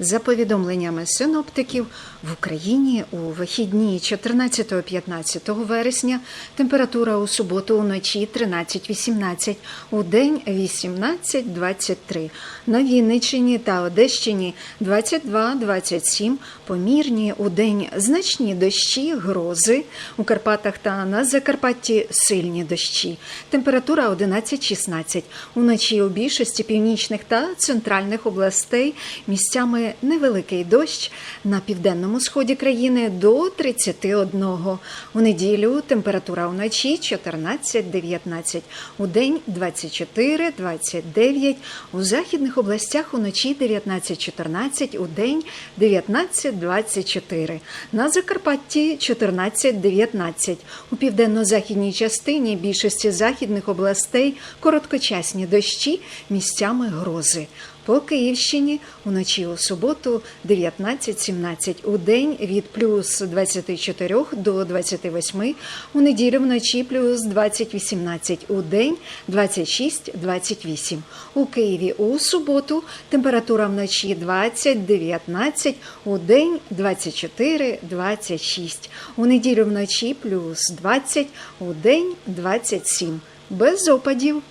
За повідомленнями синоптиків, в Україні у вихідні 14-15 вересня температура у суботу уночі 13-18, у день 18-23. На Вінниччині та Одещині 22-27, помірні у день значні дощі, грози. У Карпатах та на Закарпатті сильні дощі. Температура 11-16. Уночі у більшості північних та центральних областей місцями невеликий дощ на південному сході країни до 31. У неділю температура вночі 14-19, у день 24-29, у західних областях уночі 19-14, у день 19-24. На Закарпатті 14-19. У південно-західній частині більшості західних областей короткочасні дощі, місцями грози. По Київщині уночі у суботу 19-17, у день від плюс 24 до 28, у неділю вночі плюс 20-18, у день 26-28. У Києві у суботу температура вночі 20-19, у день 24-26, у неділю вночі плюс 20, у день 27. Без опадів.